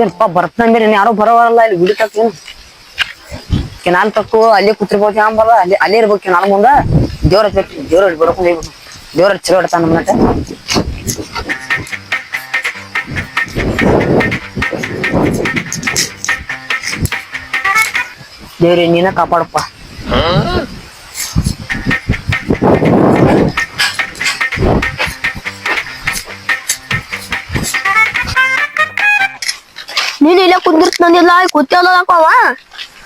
ಏನಪ್ಪ, ಬರ್ತಾನ ಬೇರೆ ಯಾರೋ ಬರೋವರಲ್ಲ, ಇಲ್ಲಿ ಗುಡಿ ತಕ್ಕ ಏನು? ಕೆನಾಲ್ ತಕ್ಕು, ಅಲ್ಲೇ ಕೂತಿರ್ಬೋದು ಬರಲ್ಲ, ಅಲ್ಲಿ ಅಲ್ಲೇ ಇರ್ಬೇಕು ಕೆನಾಲ್ ಮುಂದ. ದೇವ್ರ ಹಚ್ಬೇಕು ದೇವ್ರ ಬಿಡ್ಕೊಂಡು ಹೋಗ್ಬೇಕು. ದೇವ್ರ ಚಲೋ ಇಡ್ತಾನ ನಮ್ಮಟ ದೇವ್ರಿ, ನೀನ ಕಾಪಾಡಪ್ಪ. ಇಲ್ಲೇ ಕುಂದಿರ್ತ ನಂದಿಲ್ಲ ಕೂತಿಯಲ್ಲ ಅವ.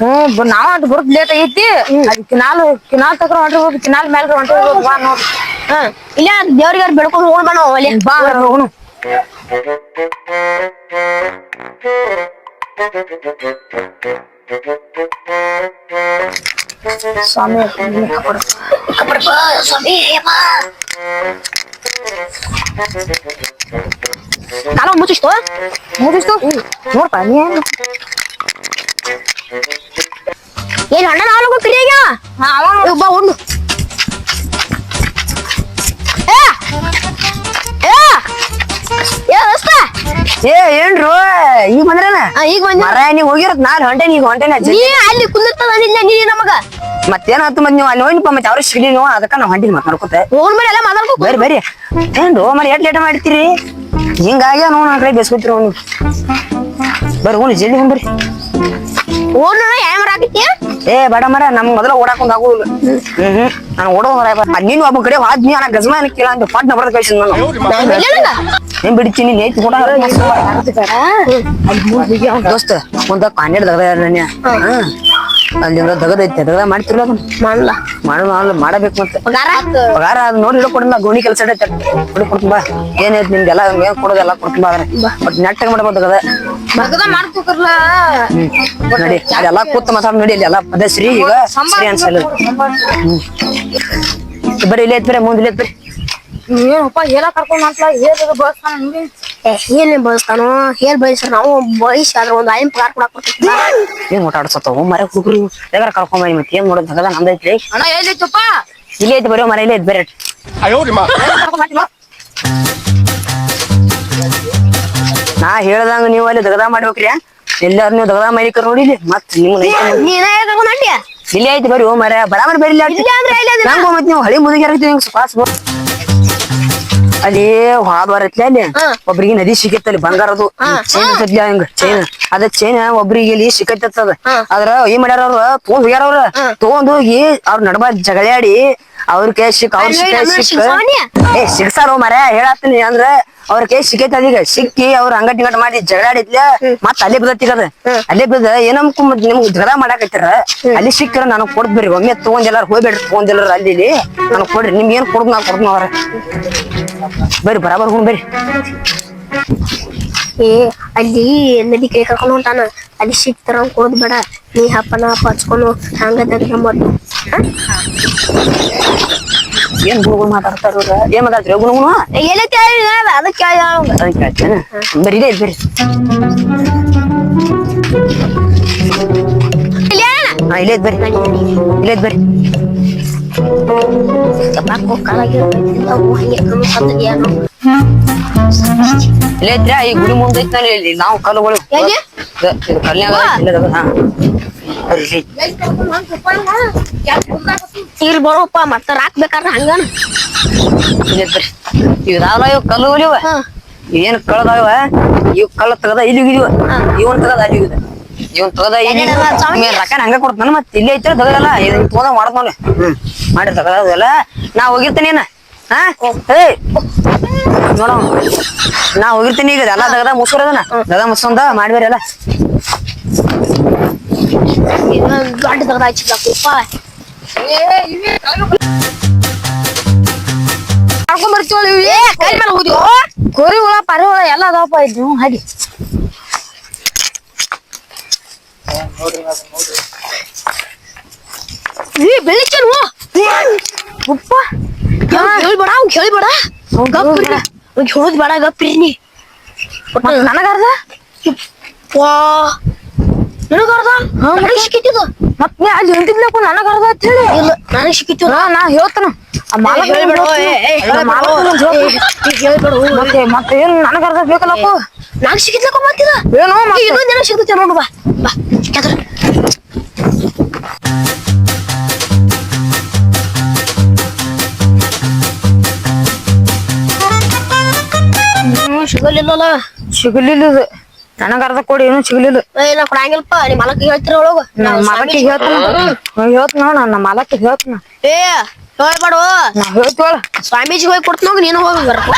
ಹ್ಮ್ ಬ- ನಾವ್ ಅದ್ ಬರೋದ್ ಲೇಟ್ ಆಗೈತಿ ಅದ್ ಕಿನಾಲ್ ಕಿನಾಲ್ ತಕ್ರ ಹೊಂಟಿರ್ಬೋದು ಕಿನಾಲ್ ಮ್ಯಾಲ ಹೊಂಟಿರ್ಬೋದು ಬಾ ನೋಡ್. ಹಾ ಇಲ್ಲ ದೇವ್ರಿಗೆ ಬೆಳ್ಕೊಂಡು ಹೋಗ್ ಬಣ ಅಲ್ಲಿ ಬಾ ಹೋಗುನು ಸ್ವಾಮಿ ನೀನೇ ಕಾಪಾಡು. ನಾನು ಮುಚ್ಚಿಸ್ತು ಮುಗಿಸ್ತು ನೋಡ್ಪ ನೀನ್ ಏನ್ ಅಣ್ಣ ನಾನು ಕಿರಿಯಾಗ ಬಾ ಉಣ್ಣು ಏ ಏನ್ರು ಈಗ ಬಂದ್ರೇನ? ಈಗ ಬಂದ ಮರ ನೀವ್ ಹೋಗಿರತ್ ನಾನ್ ಹೊಂಟೆ ಈಗ ಹೊಂಟೇನ ನೀ ಅಲ್ಲಿ ಕುಂದಿರ್ತದ ನೀ ನಮಗ? ಮತ್ತೇನಾಯ್ತು ಮತ್ ನೀವು ಅಲ್ಲಿ ಹೋಗಿನಪ್ಪ ಮತ್ತೆ ಅವ್ರ ಸಿಗಲಿ ನೀವು ಅದಕ್ಕ ನಾವ್ ಹೊಂಟಿನ ಮಾತಾಡ್ಕೊತ ಹೋಗ್ ಮೇಲೆ ಎಲ್ಲ ಮಾತಾಡ್ಕೊ ಬರ್ರಿ ಬರ್ರಿ. ಏನ್ರು ಮರಿ ಎಟ್ ಲೇಟ ಮಾಡ್ತೀರಿ ಹಿಂಗಾಗಿ ನೋಡ್ ನನ್ ಕಡೆ ಬೇಸ್ಕೊತಿರೋ ನೀವು ಬರ್ರಿ ಹೋಗಿ ಜಲ್ದಿ ಹೋಗ್ ಬರ್ರಿ ಓಡ್ ಯಾವ ಹಾಕಿತ್ಯ ಏ ಬೇಡ ಮರ ನಮ್ ಮೊದಲ ಓಡಾಕೊಂಡ್ ಆಗುದಿಲ್ಲ. ಹ್ಮ್ ಹ್ಮ್ ನಾನು ಓಡೋ ಮರ ನೀನು ಒಬ್ಬ ಕಡೆ ಹಾದ್ ನೀ ನನಗೆ ಗಜಮ ಕೇಳ ಅಂತ ಪಟ್ನ ಬರೋದ್ ಕಳ್ಸಿ ನಾನು. ಏನ್ ಬಿಡ್ತೀನಿ ನೇತಿ ಕೂಡ ದೋಸ್ತ ಒಂದ ಕಾಂಡೆಡ್ ದಗದ ನನ್ನ ಅಲ್ಲಿಂದ ದಗದ ತಗದ ಮಾಡ್ತಿರ್ಲ ಅದನ್ನ. ಮಾಡಲ್ಲ ಮಾಡಲ್ಲ ಮಾಡಬೇಕು ಮತ್ತೆ. ಪಗಾರ? ಪಗಾರ ಅದ್ ನೋಡಿ ಹಿಡೋ ಕೊಡಲ್ಲ ಗೋಣಿ ಕೆಲಸ ಐತೆ ಕೊಡಿ ಕೊಡ್ತೀನಿ ಬಾ. ಏನೈತಿ ನಿಮ್ಗೆಲ್ಲ ಏನ್ ಕೊಡೋದೆಲ್ಲ ಕೊಡ್ತೀನಿ ಬಾ ಬಟ್ ನೆಟ್ಟಾಗ ಮಾಡ್ಬೋದು ಹ್ಮ್. ನಡಿ ಅದೆಲ್ಲ ಕೂತ್ ಮಾತಾಡ್ ನೋಡಿ ಅಲ್ಲಿ ಎಲ್ಲ ಪದ ಶ್ರೀ ಈಗ ಶ್ರೀ ಅನ್ಸಲ್ಲ. ಬರೀ ಇಲ್ಲೇ ಐತ್ ಬರೀ ಮುಂದೆ ಇಲ್ಲೇ ಐತ್ ನೀವೇನಪ್ಪ ಏನ ಕರ್ಕೊಂಡ್ ಅಂತ ಬಳಸ್ತಾನ ನಿಮ್ಗೆ? ಏನ್ ಬಳಸ್ತಾನೋ ಏನ್ ಬಯಸ್ತಾರ ನಾವು? ಬಯಸಿ ಅದ್ರ ಒಂದು ಐನ್ ಪಗಾರ ಕೊಡಕ್ ಏನ್ ಓಟಾಡ್ಸತ್ತವು ಮರ ಹುಡುಗರು ಕರ್ಕೊಂಡ್ ಬನ್ನಿ ಮತ್ತೆ. ಏನ್ ಮಾಡೋದು ಹಗದ ನಮ್ದೈತ್ರಿ ಅಣ್ಣ ಎಲ್ಲಿತ್ತಪ್ಪ? ಇಲ್ಲೇ ಐತೆ ಬರೋ ಮರ ಇಲ್ಲೇ ಐತಿ ಬೇರೆ. ನಾ ಹೇಳ್ದಂಗ ನೀವು ಅಲ್ಲಿ ದಗದ ಮಾಡ್ಬೇಕ್ರಿ ಎಲ್ಲಾರು ನೀವು ದಗದ ಮಾಡಿಕರ್ ನೋಡಿಲಿ ಮತ್ ನೀವು ಇಲ್ಲೇ ಐತಿ ಬರೀ ಮರ. ಬರಾಬರ್ ಬರಿಲ್ಲ ಮತ್ ನೀವು ಹಳಿ ಮುದುಗಿ ಹಾಕ್ತೀವಿ ಅಲ್ಲಿ ಹಾದ್ವಾರ ಐತ್ಲಿ ಅಲ್ಲಿ. ಒಬ್ರಿಗೆ ನದಿ ಸಿಕ್ಕತ್ತಲ್ಲಿ ಬಂಗಾರದು. ಚೈನ್ ಇರ್ತೈತ್ಲಿ ಹಂಗ ಚೈನ್ ಅದ ಚೈನ್ ಒಬ್ರಿಗೆ ಇಲ್ಲಿ ಸಿಕ್ಕತ್ತದ ಆದ್ರ ಅದ್ರ ಏನ್ ಮಾಡ್ಯಾರ ಅವ್ರ? ತಗೊಂಡ್ ಹೋಗ್ಯಾರ ಅವ್ರ. ತಗೊಂಡ್ ಹೋಗಿ ಅವ್ರ ನಡಬಾ ಜಗಳಾಡಿ ಅವ್ರ ಕೈ ಸಿಕ್ ಅವ್ರ ಕೈ ಸಿಗ್ಸವನ್ಯ? ಏ ಸಿಗ್ಸಾರೋ ಮರ ಹೇಳತ್ತೀನಿ ಅಂದ್ರ ಅವ್ರ ಕೈ ಸಿಕ್ಕೈತಿ ಅದೀಗ. ಸಿಕ್ಕಿ ಅವ್ರ ಅಂಗಟ್ ಟಿಂಗಟ್ ಮಾಡಿ ಜಗಳಾಡಿದ್ಲೆ ಮತ್ತ ಅಲ್ಲೇ ಬಿದ್ದತ್ತಿಗದ ಅಲ್ಲೇ ಬಿದ್ದ ಏನಮ್ಕು ನಿಮ್ಗ ನಿಮ್ಗ್ ಜಗಳ ಮಾಡಾಕತ್ತಾರ? ಅಲ್ಲಿ ಸಿಕ್ಕಿರ ನನಗ್ ಕೊಡ್ದ್ ಬರ್ರಿ ಒಮ್ಮೆ ತಗೊಂಡ್ ಎಲ್ಲಾರು ಹೋಗ್ಬೇಡ್ರಿ ತಗೊಂಡ್ ಎಲ್ಲಾರು ಅಲ್ಲಿ ಇಲ್ಲಿ. ನನಗ್ ಕೊಡ್ರಿ ನಿಮ್ಗೆ ಏನ್ ಕೊಡ್ದು ನಾ ಕೊಡ್ದು ಅವ್ರ. ಬರ್ರಿ ಬರಾಬರ್ ಹೋಗ್ ಬರ್ರಿ. ಏ ಅಲ್ಲಿ ನದಿ ಕೈ ಕರ್ಕೊಂಡ್ ಹೊಂಟಾನ. ಅಲ್ಲಿ ಸಿಕ್ತಾರ ಕೊಡದ್ ಬೇಡ. ನೀ ಹಪ್ಪನ ಹಪ್ಪ ಹಚ್ಕೊಂಡು ಹಂಗ ತೆಗ್ದ ಮೊದ್ಲು ಏನ್ ಗುಳುಗುಳು ಮಾತಾಡ್ತಾರ ಇವ್ರ? ಏನ್ ಮಾತಾಡ್ತೀರಿ? ಗುಣಗುಣ? ಎಲ್ಲ ಕೇಳಿ ಅದಕ್ಕೆ ಕೇಳಿ ಅದಕ್ಕೆ ಕೇಳ್ತೇನೆ ಬರ್ರಿ ಇಲ್ಲೇ ಐತ್ ಬರ್ರಿ ಹಾ ಇಲ್ಲೇ ಐತ್ ಬರ್ರಿ ಇಲ್ಲೇ ಐತ್ ಬರ್ರಿ ಚಪಾಕು ಕಾಲಾಗಿರ್ತೈತಿ ಅವು ಹಂಗೆ ಕಮ್ಮಿ ಏನೋ ಇಲ್ಲೇ ಈ ಗುಡಿ ಮುಂದೆ ಐತ್ ನೋಡಿ ಇಲ್ಲಿ ನಾವು ಕಲ್ಲುಗಳು. ಎಲ್ಲಿ? ಇದು- ಇದು ಇಲ್ಲೇ ಅದಾವ, ಹಾ. ಬರ್ರಿ. ಇಲ್ಲಿ ಐತ್. ನೀರ್ ಬರೋಪ್ಪ ಮತ್ತ ರಾಕ್ ಬೇಕಾದ್ರ ಹಂಗನ? ಇಲ್ಲೇ ಐತ್ ಇವ್ ಕಲ್ಲುಗಳು ಇವ. ಹಾ. ಏನ್ ಕಳದಾವ ಇವ್ ಕಳ್ಳ ತಗದ ಇಲ್ಲಿ ಹೋಗಿದ್ವ ಇವನ್ ತಗದ ಅಲ್ಲಿ ಇವನ್ ತಗದ ಇಲ್ಲಿ ಹಂಗ ಕೊಡ್ತಾನ ಮತ್ ಇಲ್ಲೇ ಐತ್ರ ತಗದಲ್ಲ. ಇದನ್ನ ತಗೊಂಡ ಮಾಡ್ತಾನೆ ಹ್ಮ್. ಮಾಡಿ ತಗದಲ್ಲ ನಾ ಹೋಗಿರ್ತೇನೆ ಏನ? ಹಾ? ಏ ನೋಡ ನಾ ಹೋಗಿರ್ತೀನಿ ಈಗ ಎಲ್ಲ ದಗದ ಮುಸ್ಕರದನ ದಗದ ಮುಸ್ಕೊಂಡ ಮಾಡ್ಬೇರಿ ಎಲ್ಲ. ದೊಡ್ಡ ತಗದ ಹಚ್ಚಿಲ್ಲಪ್ಪ ಕರ್ಕೊಂಡ್ ಬರ್ತೀವಲ್ಲ ಇವ್ ಏ ಕೈ ಮೇಲೆ ಕೋರಿ ಹುಳ ಪರಿ ಹುಳ ಎಲ್ಲ ಅದಾವಪ್ಪ ಇದ್ದು ಹಾಗೆ. ಏ ಬೆಳಿಚನು ಉಪ್ಪ. ಹೇಳ್ಬೇಡ ಹೇಳ್ಬೇಡ ಗಪ್ರಿ ಅವ್ನ್ ಹೇಳೋದ್ ಬೇಡ ಗಪ್ರಿ ನೀ ನನಗರ್ದ? ವಾ ನನಗೆ ಸಿಕ್ಕಿತ್ತು. ಮತ್ ನೀ ಅಲ್ಲಿ ಹೊಂಟಿದ್ಲಪ್ಪ ನನಗರ್ದ ಅಂತ ಹೇಳಿ. ಇಲ್ಲ ನನಗ್ ಸಿಕ್ಕಿತ್ತು. ನಾ ಹೇಳ್ತಾನ. ಮತ್ತೆ ಏನ್ ನನಗರ್ದ ಬೇಕಲ್ಲಪ್ಪ? ಸಿಗಿದ್ಲಕ್ಕ ಮಾತಿದ ಏನೋ? ಇನ್ನೊಂದ್ ಏನೋ ಸಿಗ್ತೈತೆ ನೋಡು ಬಾ ಬಾ ಸಿಗಲಿಲ್ಲಲ್ಲ? ಸಿಗಲಿಲ್ಲ ಇದು. ನನಗ ಅರ್ಧ ಕೊಡಿ ಏನು ಸಿಗಲಿಲ್ಲ. ಏ ನಾ ಕೊಡಂಗಿಲ್ಲಪ್ಪ ನಿಮ್ಮ ಮಲಕ್ಕೆ ಹೇಳ್ತೀರ ಒಳಗ? ನಮ್ಮ ಮಾಲಕ್ಕೆ ಹೇಳ್ತಾನ ನಾನು ನಮ್ಮ ಮಾಲಕ್ಕೆ ಹೇಳ್ತಾನ ಏ ಹೇಳ್ಬೇಡ. ನಾ ಹೇಳ್ತೀವಳ ಸ್ವಾಮೀಜಿ ಹೋಗಿ ಕೊಡ್ತೀನಿ ಹೋಗಿ ನೀನು ಹೋಗಿ ಬರ್ಕೊ.